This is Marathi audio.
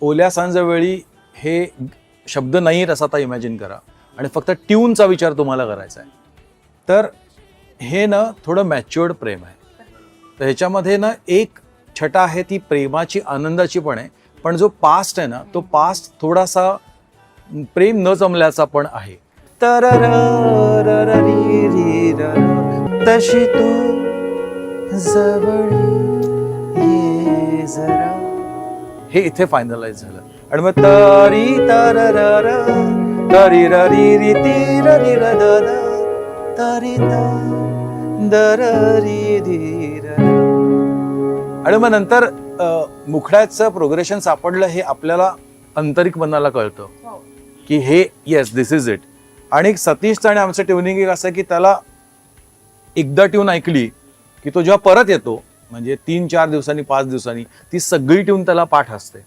ओल्या सांजवेळी हे शब्द नाही आहेत असं आता इमॅजिन करा. आणि फक्त ट्यूनचा विचार तुम्हाला करायचा आहे. तर हे ना थोडं मॅच्युअर्ड प्रेम आहे. तर ह्याच्यामध्ये ना एक छटा आहे ती प्रेमाची आनंदाची पण आहे. पण जो पास्ट आहे ना तो पास्ट थोडासा प्रेम न जमल्याचा पण आहे. तशी तू जवळ हे इथे फायनलाइज झालं. आणि मग तरी तरी ररी री ती ररी र तरी त, दररी धी र र. आणि मग नंतर मुखड्याचं प्रोग्रेशन सापडलं हे आपल्याला आंतरिक मनाला कळतं. की हे येस दिस इज इट आणि सतीशचं आणि आमचं ट्युनिंग एक असं की त्याला एकदा ट्यून ऐकली की तो जेव्हा परत येतो म्हणजे तीन चार दिवसांनी पाच दिवसांनी ती सगळी ट्यून त्याला पाठ असते.